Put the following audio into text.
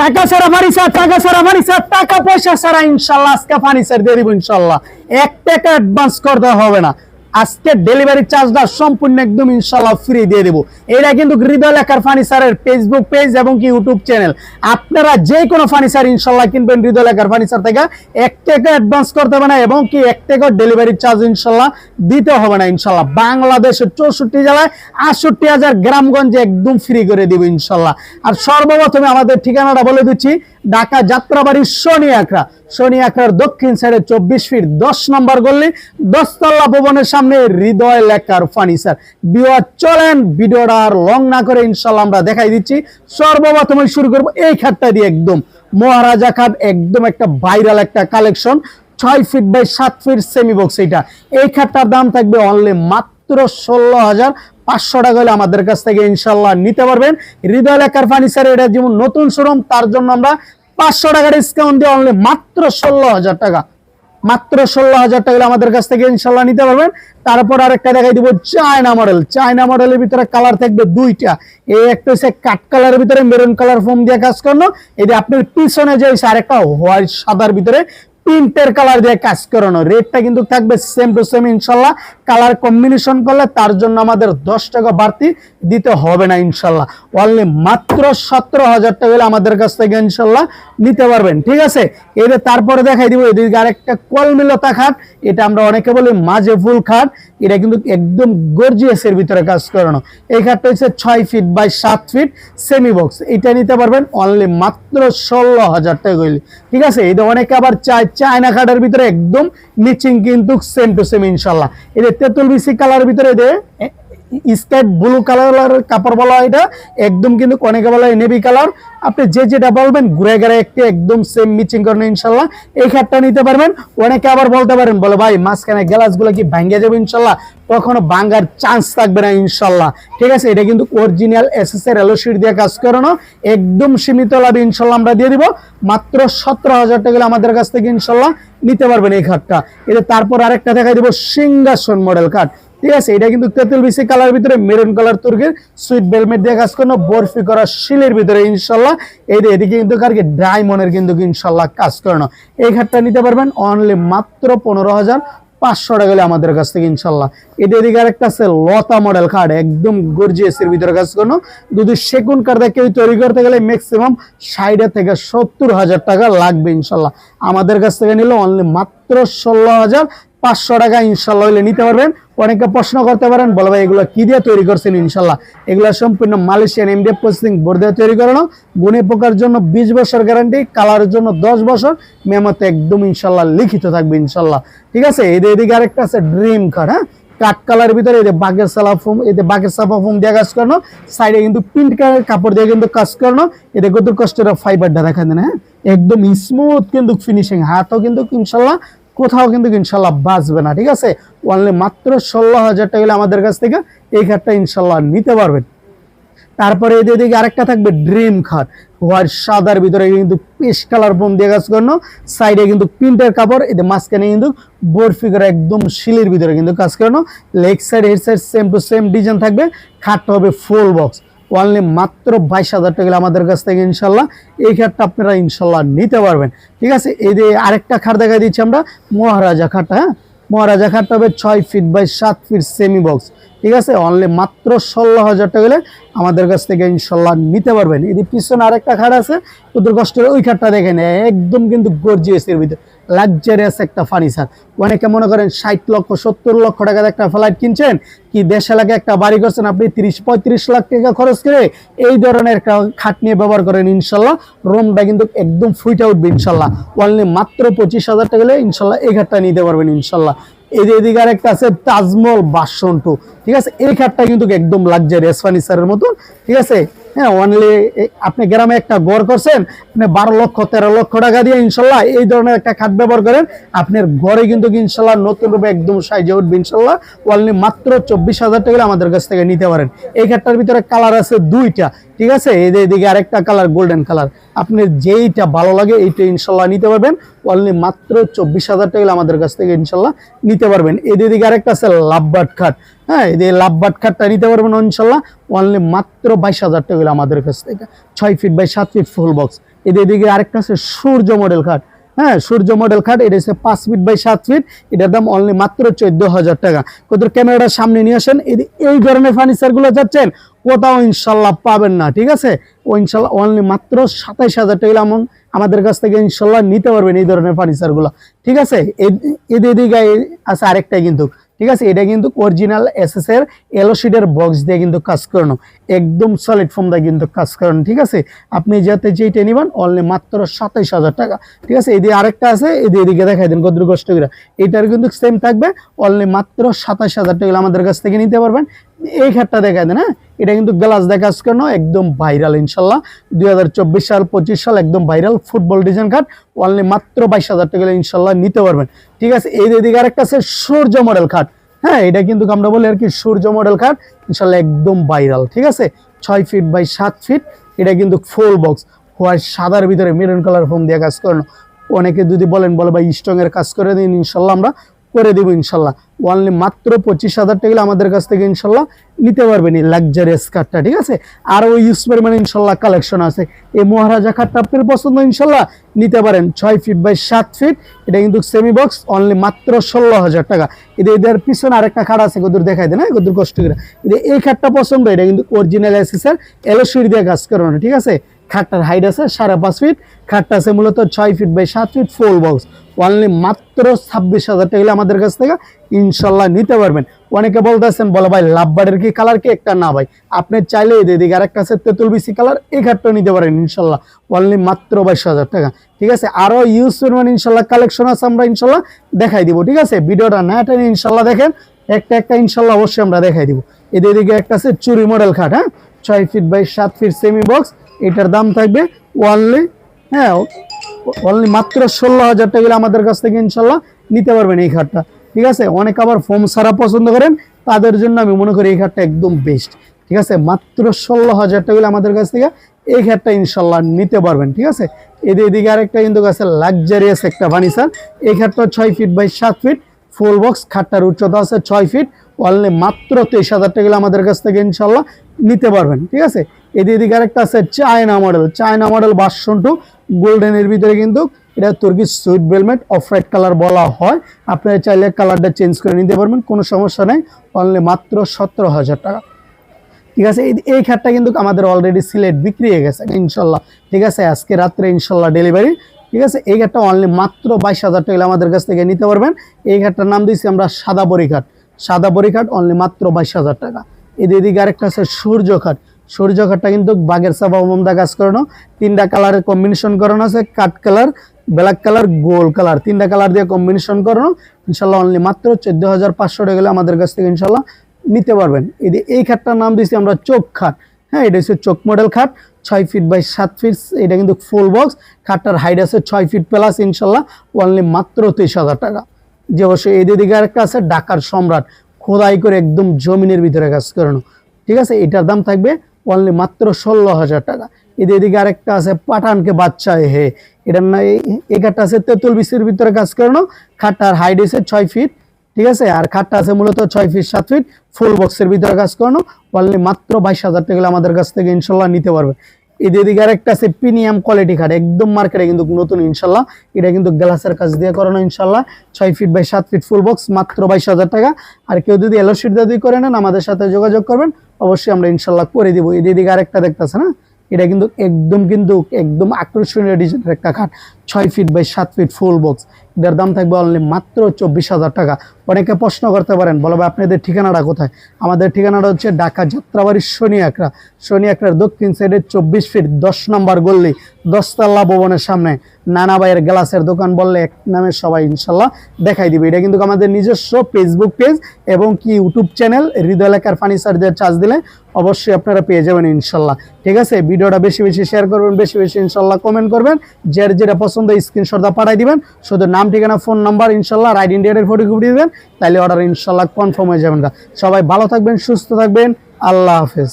টাকা ছাড়া ফার্নিচার টাকা ছাড়া ফার্নিচার টাকা পয়সা সারা ইনশাল্লাহ আজকে ফার্নিচার দিয়ে দিব ইনশাল্লাহ। এক টাকা অ্যাডভান্স করতে হবে না। আজকে ডেলিভারি চার্জটা সম্পূর্ণ একদম ইনশাল্লাহ ফ্রি দিয়ে দেবো। এটা কিন্তু হৃদয় লেখার ফার্নিচারের ফেসবুক পেজ এবং কি ইউটিউব চ্যানেল আপনারা যে কোনো ফার্নিচার ইনশাল্লাহ কিনবেন হৃদয় লেখার ফার্নিচার থেকে। এক টাকা অ্যাডভান্স করতে হবে না এবং কি এক টাকা ডেলিভারি চার্জ ইনশাল্লাহ দিতে হবে না ইনশাল্লাহ বাংলাদেশের চৌষট্টি জেলায় আটষট্টি হাজার গ্রামগঞ্জে একদম ফ্রি করে দিব ইনশাল্লাহ আর সর্বপ্রথমে আমাদের ঠিকানাটা বলে দিচ্ছি ঢাকা যাত্রাবাড়ি শনি আকরা শনি আকরার দক্ষিণ সাইডে চব্বিশ ফিট দশ নম্বর গল্লি দশতলা ভবনের সামনে হৃদয় লেখার ফার্নিচার বিওয়ার চলেন, ভিডিওটা আর লং না করে ইনশাল্লাহ আমরা দেখাই দিচ্ছি। সর্বপ্রথমে শুরু করব এই খাটটা দিয়ে একদম। মহারাজা খাট একদম একটা ভাইরাল একটা কালেকশন ছয় ফিট বাই সাত ফিট সেমি বক্স এটা এই খাটটার দাম থাকবে অনলি মাত্র ষোলো হাজার পাঁচশো টাকা হলে আমাদের কাছ থেকে ইনশাল্লাহ নিতে পারবেন। হৃদয় লেখার ফার্নিচার এটা যেমন নতুন শোরুম তার জন্য আমরা পাঁচশো ডিসকাউন্ট দিয়ে অনলি মাত্র ষোলো হাজার টাকা। মাত্র ষোলো হাজার টাকা আমাদের কাছ থেকে ইনশাল্লাহ নিতে পারবেন। তারপর আরেকটা দেখাই দিব চায়না মডেল চায়না মডেলের ভিতরে কালার থাকবে দুইটা। এই একটা হচ্ছে কাট কালারের ভিতরে মেরুন কালার ফোম দিয়ে কাজ করানো। যে আপনার পিছনে যে আরেকটা হোয়াইট সাদার ভিতরে প্রিন্টের কালার দিয়ে কাজ করানো। রেটটা কিন্তু থাকবে সেম টু সেম ইনশাল্লাহ কালার কম্বিনেশন করলে তার জন্য আমাদের দশ টাকা বাড়তি দিতে হবে না, ইনশাল্লাহ। অনলি মাত্র সতেরো হাজার টাকা হলে আমাদের কাছ থেকে, ইনশাল্লাহ, নিতে পারবেন, ঠিক আছে? এটা তারপরে দেখাই দিব এদিকে আরেকটা কলমিলতা খাট। এটা আমরা অনেকে বলি মাঝে ফুল খাট। এটা কিন্তু একদম গর্জিয়াসের ভিতরে কাজ করানো। এই খাটটা হচ্ছে ছয় ফিট বাই সাত ফিট সেমি বক্স এটা নিতে পারবেন অনলি মাত্র ষোলো হাজার টাকা হইলে, ঠিক আছে? এটা অনেকে আবার চায়, চায়না খাটের ভিতরে একদম নিচিং কিন্তু সেম টু সেম ইনশাল্লাহ। এটা তেঁতুল বিসি কালার ভিতরে এদের স্কাইট ব্লু কালার কাপড় বলা এটা, একদম কিন্তু অনেকে বলা নেভি কালার। আপনি যে যেটা বলবেন, ঘুরে ঘুরে একটি একদম সেম মিচিং করেন ইনশাল্লাহ। এই খাটটা নিতে পারবেন, অনেকে আবার বলতে পারেন, বলে ভাই, মাঝখানে গ্লাসগুলো কি ভাঙ্গে যাবে ইনশাল্লাহ? কখনো ভাঙ্গার চান্স থাকবে না ইনশাল্লাহ। ঠিক আছে, এটা কিন্তু অরিজিনাল এসএস এর এলো শিট দিয়ে কাজ করানো, একদম সীমিত লাভে ইনশাল্লাহ আমরা দিয়ে দিব। মাত্র সতেরো হাজার টাকা আমাদের কাছ থেকে ইনশাল্লাহ নিতে পারবেন এই খাটটা। এটা তারপর আরেকটা দেখাই দিব সিংহাসন মডেল খাট। ঠিক আছে, এটা কিন্তু তেঁতুল বিসি কালার ভিতরে মেরুন কালার তুর্গের সুইট বেলমেট দিয়ে কাজ করানো, বরফি করা শিলের ভিতরে ইনশাল্লাহ। এই এদিকে কিন্তু কারকে ডায়মন্ডের কিন্তু ইনশাল্লাহ কাজ করানো। এই খাটটা নিতে পারবেন অনলি মাত্র পনেরো হাজার পাঁচশো টাকা হলে আমাদের কাছ থেকে ইনশাল্লাহ। এটা এদিকে আরেকটা আছে লতা মডেল কার্ড একদম গর্জিয়াসের ভিতরে কাজ করানো। যদি সেগুন দিয়ে কেউ তৈরি করতে গেলে ম্যাক্সিমাম ষাট থেকে সত্তর হাজার টাকা লাগবে ইনশাল্লাহ। আমাদের কাছ থেকে নিলে অনলি মাত্র ষোলো হাজার পাঁচশো টাকা ইনশাল্লাহ হলে নিতে পারবেন। অনেকে প্রশ্ন করতে পারেন, বলো ভাই, এগুলো কি দিয়ে তৈরি করছেন ইনশাল্লাহ? এগুলো সম্পূর্ণ মালয়েশিয়ান এমডিএফ প্রসেসিং বোর্ড দিয়ে তৈরি করানো। গুণে পোকার জন্য বিশ বছর গ্যারান্টি কালারের জন্য দশ বছর। মেমোতে একদম ইনশাল্লাহ লিখিত থাকবে ইনশাল্লাহ। ঠিক আছে? এদের এদিকে আরেকটা আছে ড্রিম কার্ড হ্যাঁ? কাঠ কালারের ভিতরে যে বাঘের সালা ফোম এতে বাঘের সাফা ফোম দিয়ে কাজ করানো। সাইডে কিন্তু প্রিন্ট কালার কাপড় দিয়ে কিন্তু কাজ করানো। এতে কত কষ্টের ফাইবারটা দেখা দেন হ্যাঁ? একদম স্মুথ কিন্তু ফিনিশিং হাতও কিন্তু ইনশাল্লাহ কোথাও কিন্তু ইনশাল্লাহ বাঁচবে না, ঠিক আছে? অনলি মাত্র ষোলো হাজার টাকা হলে আমাদের কাছ থেকে এই খাটটা ইনশাল্লাহ নিতে পারবেন। তারপরে এদের দিকে আরেকটা থাকবে ড্রিম খাট হোয়াইট সাদার ভিতরে কিন্তু পেশ কালার বোম দিয়ে কাজ করানো। সাইডে কিন্তু প্রিন্টের কাপড় এতে মাঝখানে কিন্তু বরফি করে একদম শিলের ভিতরে কিন্তু কাজ করানো। Leg side head side same to same design থাকবে। খাটটা হবে ফুল বক্স অনলি মাত্র বাইশ হাজার টাকা আমাদের কাছ থেকে ইনশাল্লাহ এই খাটটা আপনারা ইনশাল্লাহ নিতে পারবেন। ঠিক আছে? এই যে আরেকটা খাট দেখা দিচ্ছি আমরা, মহারাজা খাটটা হ্যাঁ? মহারাজা খাটটা হবে ছয় ফিট বাই সাত ফিট সেমি বক্স ঠিক আছে? অনলি মাত্র ষোলো হাজার টাকা হলে আমাদের কাছ থেকে ইনশাল্লাহ নিতে পারবেন। এদিকে পিছনে আরেকটা খাট আছে তোদের কষ্টের ওই খাটটা দেখেন, একদম কিন্তু গর্জিয়াসের ভিতরে। লাক্সারিয়াস একটা ফার্নিচার অনেকে মনে করেন ষাট লক্ষ, সত্তর লক্ষ টাকার একটা ফ্লাইট কিনছেন, কি দেশ এলাকায় একটা বাড়ি করছেন আপনি তিরিশ, পঁয়ত্রিশ লাখ টাকা খরচ করে এই ধরনের একটা খাট নিয়ে ব্যবহার করেন ইনশাল্লাহ। রুমটা কিন্তু একদম ফুইটা উঠবে ইনশাল্লাহ। অনলি মাত্র পঁচিশ হাজার টাকা হলে ইনশাল্লাহ এই খাটটা নিতে পারবেন ইনশাল্লাহ। এদিকে আরেকটা আছে তাজমহল বাসন টু। ঠিক আছে? এই খাটটা কিন্তু একদম লাক্সারিয়াস ফার্নিচারের মতন। ঠিক আছে? হ্যাঁ অনলি আপনি গ্রামে একটা ঘর করছেন, আপনি বারো লক্ষ, তেরো লক্ষ টাকা দিয়ে ইনশাল্লাহ এই ধরনের একটা খাট ব্যবহার করেন। আপনার ঘরে কিন্তু ইনশাল্লাহ নতুন রূপে একদম সাইজে উঠবে ইনশাল্লাহ। অনলি মাত্র চব্বিশ হাজার টাকা আমাদের কাছ থেকে নিতে পারেন। এই খাটটার ভিতরে কালার আছে দুইটা, ঠিক আছে? এদিকে আরেকটা কালার গোল্ডেন কালার আপনি যেইটা ভালো লাগে এইটা ইনশাল্লাহ নিতে পারবেন। অনলি মাত্র চব্বিশ হাজার টাকা আমাদের কাছ থেকে ইনশাল্লাহ নিতে পারবেন। এদের এদিকে আরেকটা আছে লাভবাট খাট। হ্যাঁ এই লাভবাট খাটটা নিতে পারবেন ইনশাল্লাহ। অনলি মাত্র বাইশ হাজার টাকা আমাদের কাছ থেকে। ছয় ফিট বাই সাত ফিট ফুল বক্স এদের এদিকে আরেকটা আছে সূর্য মডেল খাট। হ্যাঁ সূর্য মডেল খাট, এটা হচ্ছে পাঁচ ফিট বাই সাত ফিট এটার দাম অনলি মাত্র চোদ্দ হাজার টাকা। কত ক্যামেরাটা সামনে নিয়ে আসেন। এই- এই ধরনের ফার্নিচারগুলো যাচ্ছেন, কোথাও ইনশাল্লাহ পাবেন না, ঠিক আছে? ও ইনশাল্লাহ অনলি মাত্র সাতাইশ হাজার টাকা এমন আমাদের কাছ থেকে ইনশাল্লাহ নিতে পারবেন এই ধরনের ফার্নিচারগুলো। ঠিক আছে? এ- এদের দিকে আছে আরেকটাই কিন্তু। ঠিক আছে? এটা কিন্তু অরিজিনাল এসএস এর এলো বক্স দিয়ে কিন্তু কাজ করানো। একদম সলিড ফর্ম দিয়ে কিন্তু কাজ করেন, ঠিক আছে? আপনি যাতে যেইটা নিবেন অনলি মাত্র সাতাইশ হাজার টাকা, ঠিক আছে? এদিকে আরেকটা আছে, এদিকে এদিকে দেখাই দেন কত কষ্ট করে। এটার কিন্তু সেম থাকবে অনলি মাত্র সাতাইশ হাজার টাকা আমাদের কাছ থেকে নিতে পারবেন। এই খাটটা দেখাই দেন হ্যাঁ? এটা কিন্তু গ্লাস কাজ করানো, একদম ভাইরাল ইনশাল্লাহ। দুই হাজার চব্বিশ সাল, পঁচিশ সাল, একদম ভাইরাল ফুটবল ডিজাইন খাট অনলি মাত্র বাইশ হাজার টাকা ইনশাল্লাহ নিতে পারবেন। ঠিক আছে? এই আরেকটা আছে, সূর্য মডেল খাট। হ্যাঁ এটা কিন্তু আমরা বলি আর কি সূর্য মডেল খাট ইনশাল্লাহ একদম ভাইরাল ঠিক আছে? ছয় ফিট বাই সাত ফিট এটা কিন্তু ফুল বক্স হোয়াইট সাদার ভিতরে মেরুন কালার ফোম দিয়ে কাজ করানো। অনেকে যদি বলেন, বলে ভাই স্ট্রং এর কাজ করে দিন ইনশাল্লাহ আমরা করে দেবো ইনশাল্লাহ অনলি মাত্র পঁচিশ হাজার টাকা আমাদের কাছ থেকে ইনশাল্লাহ নিতে পারবেন এই লাক্সারিয়াস কাঠটা ঠিক আছে? আর ওই ইউজ পরিমাণে ইনশাল্লাহ কালেকশন আছে। এই মহারাজা খাটটা আপনার পছন্দ, ইনশাল্লাহ নিতে পারেন। ছয় ফিট বাই সাত ফিট এটা কিন্তু সেমি বক্স অনলি মাত্র ষোলো হাজার টাকা। এদের এদের পিছনে আরেকটা খাট আছে কদুর দেখাই দেন হ্যাঁ? কদুর কষ্ট করে। এই খাটটা পছন্দ, এটা কিন্তু অরিজিনাল এসেসের এলোসুরি দিয়ে কাজ করানো, ঠিক আছে? খাটটার হাইট আছে সাড়ে পাঁচ ফিট খাটটা আছে মূলত ছয় ফিট বাই সাত ফিট ফুল বক্স অনলি মাত্র ছাব্বিশ হাজার টাকা হলে আমাদের কাছ থেকে ইনশাল্লাহ নিতে পারবেন। অনেকে বলতেছেন, বলো ভাই লাভবার্ডের কি কালার কি একটা? না ভাই, আপনি চাইলে এই দিকে আরেকটা আছে তেঁতুল বিসি কালার এই খাটটা নিতে পারেন ইনশাল্লাহ। অনলি মাত্র বাইশ হাজার টাকা। ঠিক আছে আরও ইউজ পরিমাণ ইনশাল্লাহ কালেকশন আছে, আমরা ইনশাল্লাহ দেখাই দিব। ঠিক আছে, ভিডিওটা না টেনে ইনশাল্লাহ দেখেন, একটা একটা ইনশাল্লাহ অবশ্যই আমরা দেখাই দিব। এদের একটা আছে চুরি মডেল খাট হ্যাঁ? ছয় ফিট বাই সাত ফিট সেমি বক্স এটার দাম থাকবে অনলি হ্যাঁ অনলি মাত্র ষোলো হাজার টাকা আমাদের কাছ থেকে ইনশাল্লাহ নিতে পারবেন এই খাটটা। ঠিক আছে? অনেক আবার ফোম সারা পছন্দ করেন, তাদের জন্য আমি মনে করি এই খাটটা একদম বেস্ট ঠিক আছে? মাত্র ষোলো হাজার টাকা আমাদের কাছ থেকে এই খাটটা ইনশাল্লাহ নিতে পারবেন। ঠিক আছে? এদের এদিকে আরেকটা কিন্তু আছে লাক্সারিয়াস একটা ফার্নিচার এই খাটটা ছয় ফিট বাই সাত ফিট ফুল বক্স খাটটার উচ্চতা আছে ছয় ফিট অনলি মাত্র তেইশ হাজার টাকা আমাদের কাছ থেকে ইনশাল্লাহ নিতে পারবেন। ঠিক আছে? এদিকে এদিকে আরেকটা আছে চায়না মডেল চায়না মডেল বাসন টু গোল্ডেনের ভিতরে কিন্তু এটা তুর্কি সুইট বেলমেট অফ হোয়াইট কালার বলা হয়। আপনারা চাইলে কালারটা চেঞ্জ করে নিতে পারবেন, কোনো সমস্যা নেই। অনলি মাত্র সতেরো হাজার টাকা। ঠিক আছে, এই- খাটটা কিন্তু আমাদের অলরেডি সিলেট বিক্রি হয়ে গেছে, ইনশাল্লাহ। ঠিক আছে, আজকে রাত্রে ইনশাল্লাহ ডেলিভারি ঠিক আছে, এই ঘাটটা অনলি মাত্র বাইশ হাজার টাকা আমাদের কাছ থেকে নিতে পারবেন। এই ঘাটটার নাম দিয়েছি আমরা সাদা বড়ি সাদা বড়ি অনলি মাত্র বাইশ হাজার টাকা। এদিকে আরেকটা আছে সূর্য খাট। সূর্য খাটটা কিন্তু বাগের সাবা মমদা কাজ করানো। তিনটা কালারের কম্বিনেশন করানো আছে, কাঠ কালার ব্ল্যাক কালার গোল কালার তিনটা কালার দিয়ে কম্বিনেশন করানো। ইনশাল্লাহ অনলি মাত্র চোদ্দ হাজার পাঁচশো টাকা হলে আমাদের কাছ থেকে ইনশাল্লাহ নিতে পারবেন। এই এই খাটটার নাম দিয়েছি আমরা চোখ খাট। হ্যাঁ এটা হচ্ছে চোখ মডেল খাট, ছয় ফিট বাই সাত ফিট এটা কিন্তু ফুল বক্স খাটটার হাইট আছে ছয় ফিট প্লাস ইনশাল্লাহ অনলি মাত্র তেইশ হাজার টাকা। যে অবশ্যই এই দিকে আরেকটা আছে, ঢাকার সম্রাট। খোদাই করে একদম জমিনের ভিতরে কাজ করানো। ঠিক আছে, এটার দাম থাকবে অনলি মাত্র ষোলো হাজার টাকা। এদের এদিকে আরেকটা আছে, পাঠানকে বাচ্চা হে। এটার না এগারটা আছে তেঁতুল বিসির ভিতরে কাজ করানো খাটটার হাইট আছে ছয় ফিট ঠিক আছে? আর খাটটা আছে মূলত ছয় ফিট সাত ফিট ফুল বক্সের ভিতরে কাজ করানো অনলি মাত্র বাইশ হাজার টাকা আমাদের কাছ থেকে ইনশাল্লাহ নিতে পারবে। এদের দিকে আরেকটা আছে প্রিমিয়াম কোয়ালিটি খাট। একদম মার্কেটে কিন্তু নতুন ইনশাল্লাহ। এটা কিন্তু গ্লাসের কাজ দিয়ে করানো ইনশাল্লাহ। ছয় ফিট বাই সাত ফিট ফুল বক্স মাত্র বাইশ হাজার টাকা। আর কেউ যদি এলো শিট যদি করে নেন, আমাদের সাথে যোগাযোগ করবেন। অবশ্যই আমরা ইনশাল্লাহ করে দিব। এদিকে দিকে আরেকটা দেখতেছে না এটা কিন্তু একদম কিন্তু একদম আকর্ষণীয় ডিজাইনের একটা খাট। ছয় ফিট বাই সাত ফিট ফুল বক্স এটার দাম থাকবে অনলি মাত্র চব্বিশ হাজার টাকা। অনেকে প্রশ্ন করতে পারেন, বলো ভাই আপনাদের ঠিকানাটা কোথায়? আমাদের ঠিকানাটা হচ্ছে ঢাকা যাত্রাবাড়ির শনি একরা শনি একরার দক্ষিণ সাইডে চব্বিশ ফিট দশ নম্বর গল্লি দশতলা ভবনের সামনে। নানা ভাইয়ের গ্লাসের দোকান বললে এক নামে সবাই ইনশাল্লাহ দেখাই দিবে। এটা কিন্তু আমাদের নিজস্ব ফেসবুক পেজ এবং কি ইউটিউব চ্যানেল হৃদয় লেখার ফার্নিচার দিয়ে চার্জ দিলে অবশ্যই আপনারা পেয়ে যাবেন ইনশাল্লাহ। ঠিক আছে? ভিডিওটা বেশি বেশি শেয়ার করবেন, বেশি বেশি ইনশাল্লাহ কমেন্ট করবেন। যার যেটা পছন্দ স্ক্রিনশটটা পাঠাই দিবেন। শুধু নাম, ঠিকানা, ফোন নাম্বার, ইনশাল্লাহ রাইড ইন্ডিয়ার ফটোকপি দিবেন। তাহলে অর্ডার ইনশাল্লাহ কনফার্ম হয়ে যাবেন সবাই ভালো থাকবেন, সুস্থ থাকবেন। আল্লাহ হাফেজ।